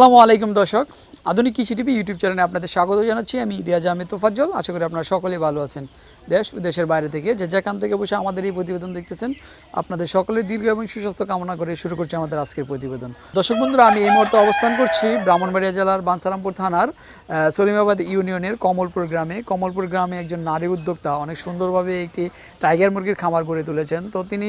আসসালামু আলাইকুম দর্শক। আধুনিক কৃষি টিভি ইউটিউব চ্যানেলে আপনাদের স্বাগত জানাচ্ছি। আমি রিয়াজ আহমেদ তোফাজ্জল। আশা করি আপনারা সকলে ভালো আছেন। দেশ দেশের বাইরে থেকে যে যেখান থেকে বসে আমাদের এই প্রতিবেদন দেখতেছেন, আপনাদের সকলের দীর্ঘ এবং সুস্বাস্থ্য কামনা করে শুরু করছি আমাদের আজকের প্রতিবেদন। দর্শক বন্ধুরা, আমি এই মুহূর্তে অবস্থান করছি ব্রাহ্মণবাড়িয়া জেলার বাঞ্ছারামপুর থানার সলিমাবাদ ইউনিয়নের কমলপুর গ্রামে। কমলপুর গ্রামে একজন নারী উদ্যোক্তা অনেক সুন্দরভাবে একটি টাইগার মুরগির খামার গড়ে তুলেছেন। তো তিনি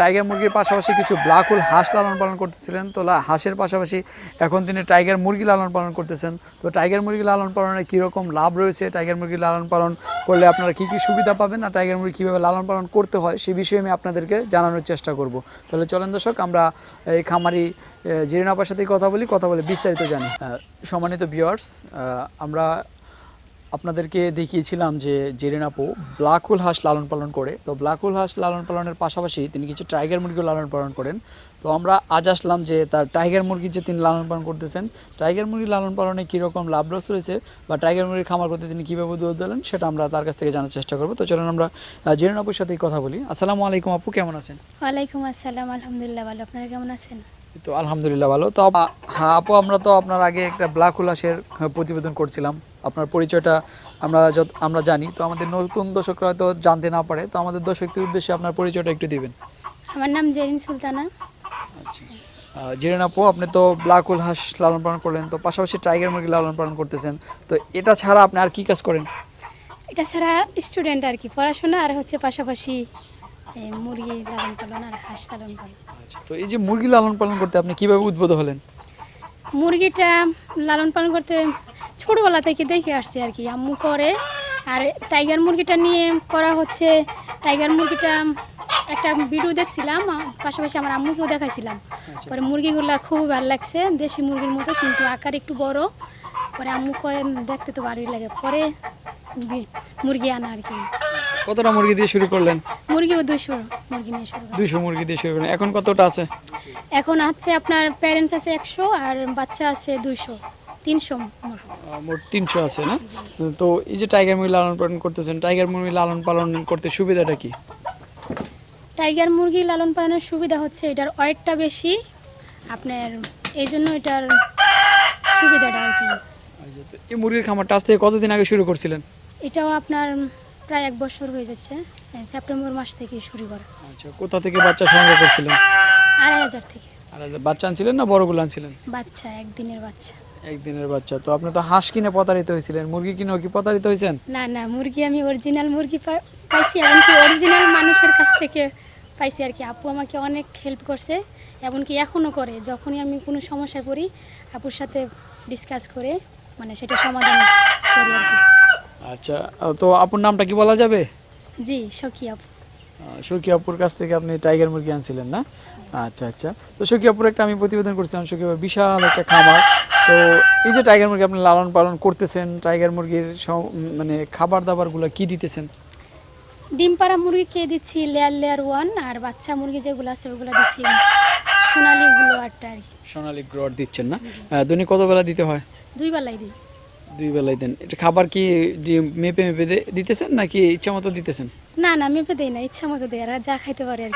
টাইগার মুরগির পাশাপাশি কিছু ব্ল্যাক হোল হাঁস লালন পালন করতেছিলেন। তো হাঁসের পাশাপাশি এখন তিনি টাইগার মুরগি লালন পালন করতেছেন। তো টাইগার মুরগি লালন পালনে কীরকম লাভ রয়েছে? টাইগার মুরগি লালন পালন করলে আপনারা কী কী সুবিধা পাবেন আর টাইগার মুরগি কীভাবে লালন পালন করতে হয় সে বিষয়ে আমি আপনাদেরকে জানানোর চেষ্টা করব। তাহলে চলেন দর্শক, আমরা এই খামারি জিরিনাপার সাথে কথা বলি, কথা বলে বিস্তারিত জানি। সম্মানিত বিয়ার্স আমরা আপনাদেরকে দেখিয়েছিলাম যে জেরিন আপু ব্ল্যাক হোল হাঁস লালন পালন করে। তো ব্ল্যাক হোল হাঁস লালন পালনের পাশাপাশি তিনি কিছু টাইগার মুরগিও লালন পালন করেন। তো আমরা আজ আসলাম যে তার টাইগার মুরগি যে তিনি লালন পালন করতেছেন টাইগার মুরগি লালন পালনে কীরকম লাভ লস রয়েছে বা টাইগার মুরগির খামার করতে তিনি কীভাবে উদ্যোগ দিলেন সেটা আমরা তার কাছ থেকে জানার চেষ্টা করব। তো চলুন আমরা জেরিন আপুর সাথেই কথা বলি। আসসালামু আলাইকুম আপু কেমন আছেন? ওয়ালাইকুম আসসালাম আলহামদুলিল্লাহ ভালো। আপনারা কেমন আছেন? তো আলহামদুলিল্লাহ ভালো। তো আপ- হ্যাঁ আপু আমরা তো আপনার আগে একটা ব্ল্যাক হাঁসের প্রতিবেদন করছিলাম। আপনার পরিচয়টা আমরা যত আমরা জানি। তো আমাদের নতুন দর্শকরা হয়তো জানতে না পারে। তো আমাদের দর্শকদের উদ্দেশ্যে আপনার পরিচয়টা একটু দিবেন। আমার নাম জেরিন সুলতানা। আচ্ছা। জেরেন আপু আপনি তো ব্ল্যাক হোল হাঁস লালন পালন করলেন। তো পাশাপাশি টাইগার মুরগি লালন পালন করতেছেন। তো এটা ছাড়া আপনি আর কি কাজ করেন? এটা ছাড়া স্টুডেন্ট আর কি। পড়াশোনা আর হচ্ছে পাশাপাশি এই মুরগি লালন পালন আর হাঁস লালন পালন। আচ্ছা। তো এই যে মুরগি লালন পালন করতে আপনি কীভাবে উদ্বুদ্ধ হলেন? মুরগিটা লালন পালন করতে ছোটোবেলা থেকে দেখে আসছি আর কি। আম্মু করে। আর টাইগার মুরগিটা নিয়ে করা হচ্ছে। টাইগার মুরগিটা একটা ভিডিও দেখছিলাম পাশাপাশি আমার আম্মুকেও দেখাইছিলাম। পরে মুরগিগুলা খুব ভালো লাগছে দেশি মুরগির মতো কিন্তু আকার একটু বড়। পরে আম্মু কয়ে দেখতে তো ভালোই লাগে। পরে মুরগি আনা আর কি। কতটা মুরগি দিয়ে শুরু করলেন? মুরগিও দুশো মুরগি নিয়ে শুরু। দুইশো মুরগি দিয়ে শুরু করলেন। এখন কতটা আছে? এখন আছে আপনার প্যারেন্টস আছে একশো আর বাচ্চা আছে দুইশো তিনশো মোট। তিনশো আছে না? তো এই যে টাইগার মুরগি লালন পালন করতেছেন টাইগার মুরগি লালন পালন করতে সুবিধাটা কি? টাইগার মুরগি লালন পালনের সুবিধা হচ্ছে এটার ওয়েটটা বেশি আপনার এই জন্য এটার সুবিধাটা আর কি। এই মুরগির খামারটা আজ থেকে কতদিন আগে শুরু করছিলেন? এটাও আপনার প্রায় এক বছর হয়ে যাচ্ছে সেপ্টেম্বর মাস থেকে শুরু করা। আচ্ছা কোথা থেকে বাচ্চা সংগ্রহ করছিলেন? আড়াই হাজার থেকে। আড়াই হাজার বাচ্চা আনছিলেন না বড়গুলো আনছিলেন? বাচ্চা একদিনের বাচ্চা। একদিনের বাচ্চা। তো আপনি তো হাঁস কিনে প্রতারিত হয়েছিলেন মুরগি কিনেও কি প্রতারিত হয়েছেন? না না মুরগি আমি অরিজিনাল মুরগি পাইছি এমনকি অরিজিনাল মানুষের কাছ থেকে পাইছি আর কি। আপু আমাকে অনেক হেল্প করছে এমনকি এখনও করে। যখনই আমি কোনো সমস্যায় পড়ি আপুর সাথে ডিসকাস করে মানে সেটা সমাধান করি আর কি। আচ্ছা তো আপুর নামটা কি বলা যাবে? জি সখী আপু। সখী আপুর কাছ থেকে আপনি টাইগার মুরগি আনছিলেন না? আচ্ছা আচ্ছা। তো সখী আপুর একটা আমি প্রতিবেদন করছিলাম সখী আপুর বিশাল একটা খামার। তো এই যে টাইগার মুরগি আপনি লালন পালন করতেছেন টাইগার মুরগির মানে খাবার দাবারগুলো কি দিতেছেন? ডিম পাড়া মুরগি খেয়ে দিচ্ছি লেয়ার লেয়ার ওয়ান আর বাচ্চা মুরগি যেগুলো আছে ওগুলো দিচ্ছি সোনালিগুলো আটটা আর সোনালি গ্রড দিচ্ছেন না? দৈনিক কত বেলা দিতে হয়? দুই বেলায় দিই। দুই বেলায় দেন। এটা খাবার কি মেপে মেপে দিতেছেন নাকি ইচ্ছা মতো দিতেছেন? না না মেপে দেই না ইচ্ছা মতো দেয় আর যা খাইতে পারে আর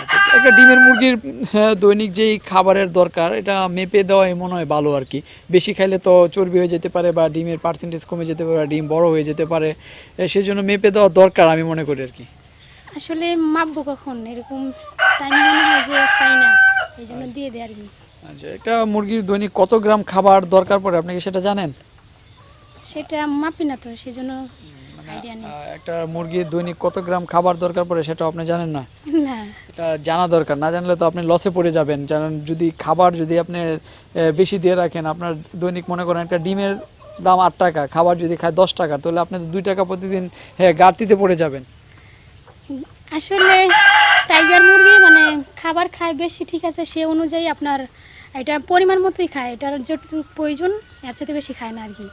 আচ্ছা, একটা ডিমের মুরগির হ্যাঁ, দৈনিক যেই খাবারের দরকার এটা মেপে দেওয়াই মনে হয় ভালো আর কি। বেশি খাইলে তো চর্বি হয়ে যেতে পারে বা ডিমের পার্সেন্টেজ কমে যেতে পারে ডিম বড় হয়ে যেতে পারে। সেই জন্য মেপে দেওয়া দরকার আমি মনে করি আর কি। আসলে মাপবো কখন? এরকম টাইম মনে হয় যে পাই না এই জন্য দিয়ে দেয় আর কি। আচ্ছা একটা মুরগির দৈনিক কত গ্রাম খাবার দরকার পড়ে আপনি কি সেটা জানেন? সেটা মাপি না তো সেই জন্য আইডিয়া একটা মুরগির দৈনিক কত গ্রাম খাবার দরকার পড়ে সেটা আপনি জানেন না? এটা জানা দরকার না জানলে তো আপনি লসে পড়ে যাবেন। কারণ যদি খাবার যদি আপনি বেশি দিয়ে রাখেন আপনার দৈনিক মনে করেন একটা ডিমের দাম আট টাকা খাবার যদি খায় দশ টাকা তাহলে আপনি তো দুই টাকা প্রতিদিন হ্যাঁ গাড়তিতে পড়ে যাবেন। আসলে টাইগার মুরগি মানে খাবার খায় বেশি ঠিক আছে সে অনুযায়ী আপনার এটা পরিমাণ মতোই খায় এটার যতটুকু প্রয়োজন এর চেয়ে বেশি খায় না আর কি।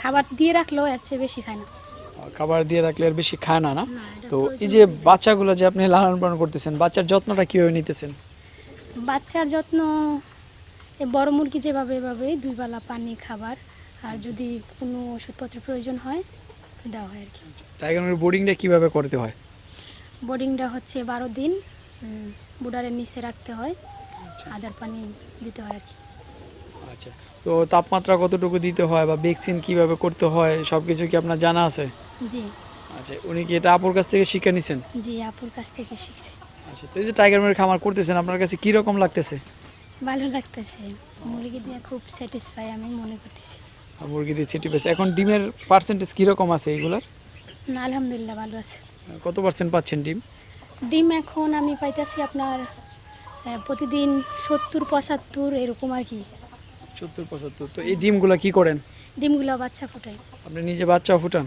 খাবার দিয়ে রাখলেও এর চেয়ে বেশি খায় না। খাবার দিয়ে রাখলে আর বেশি খায় না না? তো এই যে বাচ্চাগুলো যে আপনি লালন পালন করতেছেন বাচ্চার যত্নটা কীভাবে নিতেছেন? বাচ্চার যত্ন বড় মুরগি যেভাবে এভাবে দুই বেলা পানি খাবার আর যদি কোনো ওষুধপত্র প্রয়োজন হয় দেওয়া হয় আর কি। টাইগার বোর্ডিংটা কীভাবে করতে হয়? বোর্ডিংটা হচ্ছে বারো দিন বুডারের নিচে রাখতে হয় আদার পানি দিতে হয় আর কি। আচ্ছা। তো তাপমাত্রা কতটুকু দিতে হয় বা ভ্যাকসিন কীভাবে করতে হয় সব কিছু কি আপনার জানা আছে? জি। আচ্ছা উনি কি এটা আপুর কাছ থেকে শিক্ষা নিছেন? জি আপুর কাছ থেকে শিখছি। আচ্ছা তো এই যে টাইগার মুরগি খামার করতেছেন আপনার কাছে কি রকম লাগতেছে? ভালো লাগতেছে। মুরগি দিয়ে খুব স্যাটিসফাই আমি মনে করতেছি। মুরগি দিয়ে বেস এখন ডিমের পার্সেন্টেজ কীরকম আছে এইগুলার? না, আলহামদুলিল্লাহ ভালো আছে। কত পার্সেন্ট পাচ্ছেন ডিম? ডিম এখন আমি পাইতেছি আপনার প্রতিদিন সত্তর পঁচাত্তর এরকম আর কি। সত্তর পঁচাত্তর। তো এই ডিমগুলো কি করেন? ডিমগুলো বাচ্চা ফোটাই। আপনি নিজে বাচ্চা ফুটান?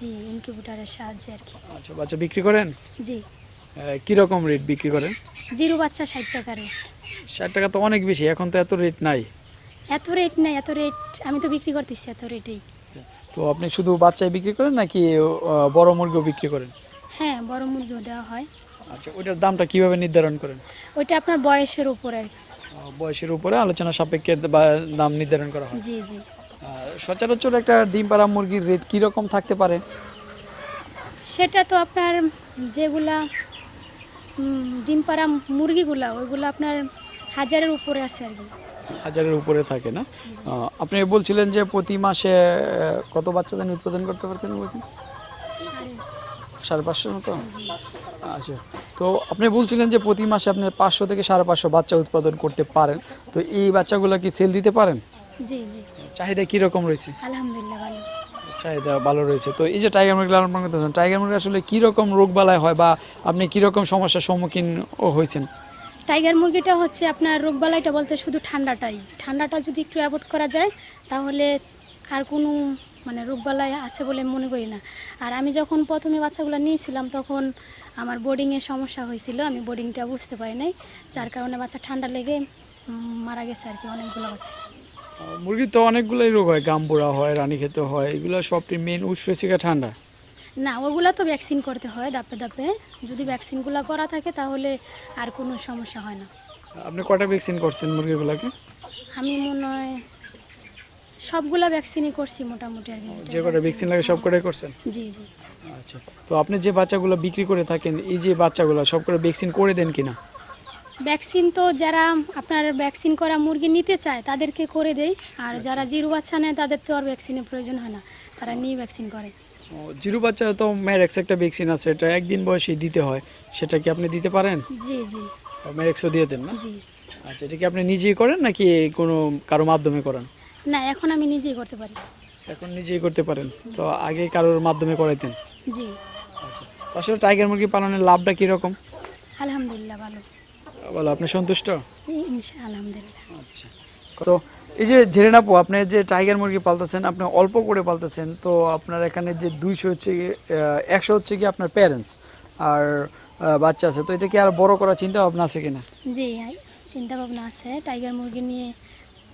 জি ইনকিউবেটারের সাহায্যে আর কি। আচ্ছা বাচ্চা বিক্রি করেন? জি। আহ, কীরকম রেট বিক্রি করেন? জিরো বাচ্চা ষাট টাকা রেট ষাট টাকা তো অনেক বেশি এখন তো এত রেট নাই। এত রেট নেই এত রেট আমি তো বিক্রি করতেছি এত রেটেই তো আপনি শুধু বাচ্চাই বিক্রি করেন নাকি বড় মুরগিও বিক্রি করেন? হ্যাঁ বড় মুরগিও দেওয়া হয়। আচ্ছা ওইটার দামটা কীভাবে নির্ধারণ করেন? ওইটা আপনার বয়সের উপর আর কি। বয়সের উপরে আলোচনা সাপেক্ষে দাম নির্ধারণ করা হয়। জি জি। সচরাচর একটা ডিম পাড়া মুরগির রেট কীরকম থাকতে পারে? সেটা তো আপনার যেগুলা ডিম পাড়া মুরগিগুলা ওইগুলো আপনার হাজারের উপরে আছে আর কি। হাজারের উপরে থাকে না? আপনি বলছিলেন যে প্রতি মাসে কত বাচ্চা দেন উৎপাদন করতে পারতেন বলছেন? সাড়ে পাঁচশো মতো আচ্ছা। তো আপনি বলছিলেন যে প্রতি মাসে আপনি পাঁচশো থেকে সাড়ে পাঁচশো বাচ্চা উৎপাদন করতে পারেন। তো এই বাচ্চাগুলো কি সেল দিতে পারেন? জি জি। চাহিদা কীরকম রয়েছে? আলহামদুলিল্লাহ ভালো। চাহিদা ভালো রয়েছে। তো এই যে টাইগার মুরগি লালন পালন করতেছেন টাইগার মুরগি আসলে কীরকম রোগ বালাই হয় বা আপনি কীরকম সমস্যার সম্মুখীন ও হয়েছেন? টাইগার মুরগিটা হচ্ছে আপনার রোগবালাইটা বলতে শুধু ঠান্ডাটাই। ঠান্ডাটা যদি একটু অ্যাভয়েড করা যায় তাহলে আর কোনো মানে রোগবালাই আছে বলে মনে করি না। আর আমি যখন প্রথমে বাচ্চাগুলো নিয়েছিলাম তখন আমার বোর্ডিংয়ে সমস্যা হয়েছিল আমি বোর্ডিংটা বুঝতে পারি নাই। যার কারণে বাচ্চা ঠান্ডা লেগে মারা গেছে আর কি অনেকগুলো বাচ্চা। মুরগির তো অনেকগুলোই রোগ হয় গাম্বুরা হয় রানী খেতে হয় এগুলো সবটির মেন উৎস হচ্ছে ঠান্ডা? না ওগুলো তো ভ্যাকসিন করতে হয় দাপে দাপে যদি ভ্যাকসিনগুলো করা থাকে তাহলে আর কোনো সমস্যা হয় না। আপনি কটা ভ্যাকসিন করছেন মুরগিগুলোকে? আমি মনে হয় সবগুলা ভ্যাকসিনই করছি মোটামুটি আর কি যেটা যে কটা ভ্যাকসিন লাগে সব কটাই করছেন? জি জি। আচ্ছা। তো আপনি যে বাচ্চাগুলো বিক্রি করে থাকেন এই যে বাচ্চাগুলো সব করে ভ্যাকসিন করে দেন কিনা? ভ্যাকসিন তো যারা আপনার ভ্যাকসিন করা মুরগি নিতে চায় তাদেরকে করে দেই। আর যারা জিরো বাচ্চা নেয় তাদের তো আর ভ্যাকসিনের প্রয়োজন হয় না। তারা নিয়ে ভ্যাকসিন করে। ও, জিরো বাচ্চা তো ম্যারেক্স একটা ভ্যাকসিন আছে এটা একদিন বয়সে দিতে হয়। সেটা কি আপনি দিতে পারেন? জি জি। ম্যারেক্সও দিয়ে দেন না? জি। আচ্ছা এটা কি আপনি নিজেই করেন নাকি কোনো কারও মাধ্যমে করেন? না এখন আমি নিজেই করতে পারি। এখন নিজেই করতে পারেন? তো আগে কারোর মাধ্যমে করাইতেন? জি। আচ্ছা। আসলে টাইগার মুরগি পালনের লাভটা কীরকম? আলহামদুলিল্লাহ ভালো। বলো আপনি সন্তুষ্ট? আলহামদুলিল্লাহ। আচ্ছা। তো এই যে জেরেন আপু আপনি যে টাইগার মুরগি পালতেছেন আপনি অল্প করে পালতেছেন তো আপনার এখানে যে দুইশো হচ্ছে একশো হচ্ছে কি আপনার প্যারেন্টস আর বাচ্চা আছে তো এটা কি আর বড় করার চিন্তা ভাবনা আছে কিনা? জি চিন্তা ভাবনা আছে। টাইগার মুরগি নিয়ে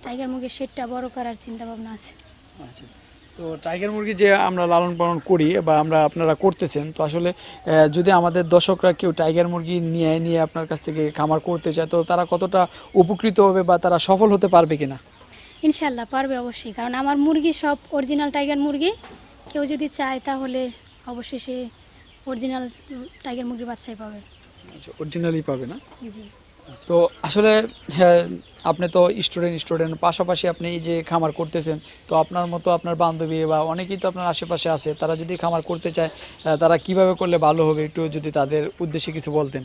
টাইগার মুরগির শেডটা বড় করার চিন্তা ভাবনা আছে। আচ্ছা। তো টাইগার মুরগি যে আমরা লালন পালন করি বা আমরা আপনারা করতেছেন তো আসলে যদি আমাদের দর্শকরা কেউ টাইগার মুরগি নিয়ে নিয়ে আপনার কাছ থেকে খামার করতে চায় তো তারা কতটা উপকৃত হবে বা তারা সফল হতে পারবে কিনা? ইনশাল্লাহ পারবে অবশ্যই কারণ আমার মুরগি সব অরিজিনাল টাইগার মুরগি। কেউ যদি চায় তাহলে অবশ্যই সে অরিজিনাল টাইগার মুরগির বাচ্চাই পাবে। আচ্ছা অরিজিনালি পাবে না? জি। তো আসলে হ্যাঁ আপনি তো স্টুডেন্ট স্টুডেন্ট পাশাপাশি আপনি এই যে খামার করতেছেন তো আপনার মতো আপনার বান্ধবী বা অনেকেই তো আপনার আশেপাশে আছে তারা যদি খামার করতে চায় তারা কীভাবে করলে ভালো হবে একটু যদি তাদের উদ্দেশ্যে কিছু বলতেন।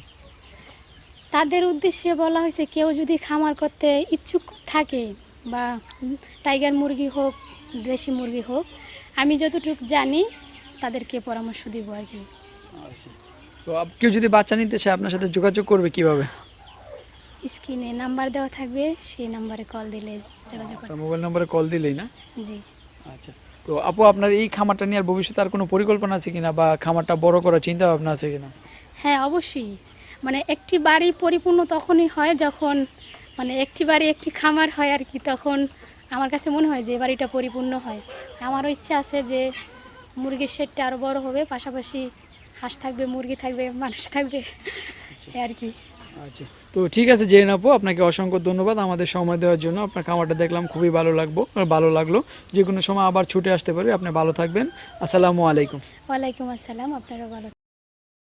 তাদের উদ্দেশ্যে বলা হয়েছে কেউ যদি খামার করতে ইচ্ছুক থাকে বা টাইগার মুরগি হোক দেশি মুরগি হোক আমি যতটুকু জানি তাদেরকে পরামর্শ দিব আর কি। তো কেউ যদি বাচ্চা নিতে চায় আপনার সাথে যোগাযোগ করবে কীভাবে? স্ক্রিনে নাম্বার দেওয়া থাকবে সেই নাম্বারে কল দিলে যোগাযোগ করতে মোবাইল নাম্বারে কল দিলেই না? জি। আচ্ছা। তো আপু আপনার এই খামারটা নিয়ে আর ভবিষ্যতে আর কোনো পরিকল্পনা আছে কিনা বা খামারটা বড় করার চিন্তা ভাবনা আছে কিনা? হ্যাঁ অবশ্যই। মানে একটি বাড়ি পরিপূর্ণ তখনই হয় যখন মানে একটি বাড়ি একটি খামার হয় আর কি তখন আমার কাছে মনে হয় যে বাড়িটা পরিপূর্ণ হয়। আমারও ইচ্ছা আছে যে মুরগির শেডটা আরও বড় হবে পাশাপাশি হাঁস থাকবে মুরগি থাকবে মানুষ থাকবে আর কি। আচ্ছা। তো ঠিক আছে, জেনে নেব। আপনাকে অসংখ্য ধন্যবাদ আমাদের সময় দেওয়ার জন্য। আপনার খামারটা দেখলাম খুবই ভালো লাগবো ভালো লাগল। যে কোনো সময় আবার ছুটে আসতে পারি। আপনি ভালো থাকবেন। আসসালামু আলাইকুম। ওয়ালাইকুম আসসালাম। আপনারা ভালো